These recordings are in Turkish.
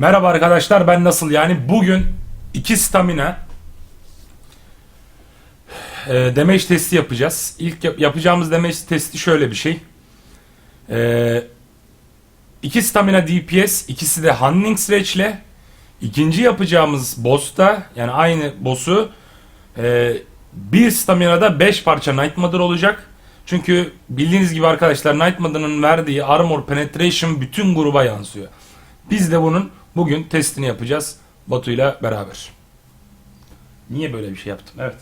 Merhaba arkadaşlar ben nasıl yani bugün iki stamina e, damage testi yapacağız. İlk yap- yapacağımız damage testi şöyle bir şey. E, iki stamina DPS ikisi de Hunting Stretch ile ikinci yapacağımız boss'ta yani aynı boss'u e, bir stamina'da 5 parça Night Mother olacak. Çünkü bildiğiniz gibi arkadaşlar Night Mother'ın verdiği armor penetration bütün gruba yansıyor. Biz de bunun bugün testini yapacağız Batu'yla beraber. Niye böyle bir şey yaptım? Evet.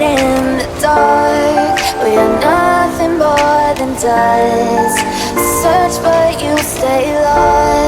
In the dark. We are nothing more than dust. Search, but you stay lost.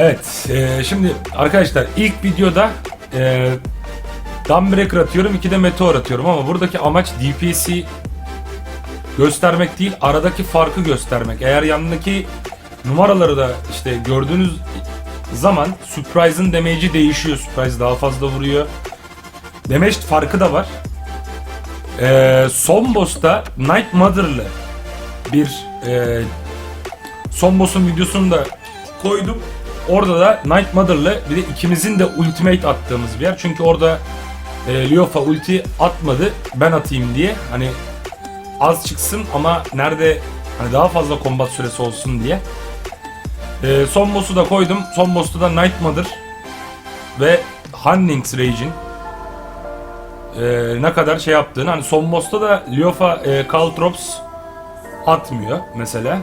Evet. e, şimdi arkadaşlar ilk videoda e, Dawnbreaker atıyorum. iki de Meteor atıyorum ama buradaki amaç DPS'i göstermek değil. Aradaki farkı göstermek. Eğer yanındaki numaraları da işte gördüğünüz zaman Surprise'ın damage'i değişiyor. Surprise daha fazla vuruyor. Damage farkı da var. E, son boss'ta Night Mother'lı bir e, son boss'un videosunu da koydum. Orada da Night Mother'la bir de ikimizin de ultimate attığımız bir yer. Çünkü orada e, Liofa ulti atmadı. Ben atayım diye. Hani az çıksın ama nerede hani daha fazla kombat süresi olsun diye. E, son boss'u da koydum. Son boss'ta da Night Mother ve Hunnings Rage'in e, ne kadar şey yaptığını. Hani son boss'ta da Liofa e, Caltrops atmıyor mesela.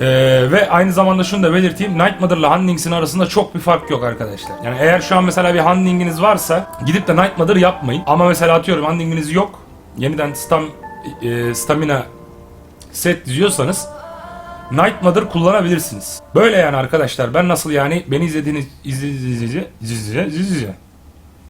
Ee, ve aynı zamanda şunu da belirteyim. Night Mother'la Huntings'in arasında çok bir fark yok arkadaşlar. Yani eğer şu an mesela bir Hunting'iniz varsa gidip de Night Mother yapmayın. Ama mesela atıyorum Hunting'iniz yok. Yeniden stam, e, stamina set diziyorsanız Night Mother kullanabilirsiniz. Böyle yani arkadaşlar. Ben nasıl yani beni izlediğiniz izlediğiniz izlediğiniz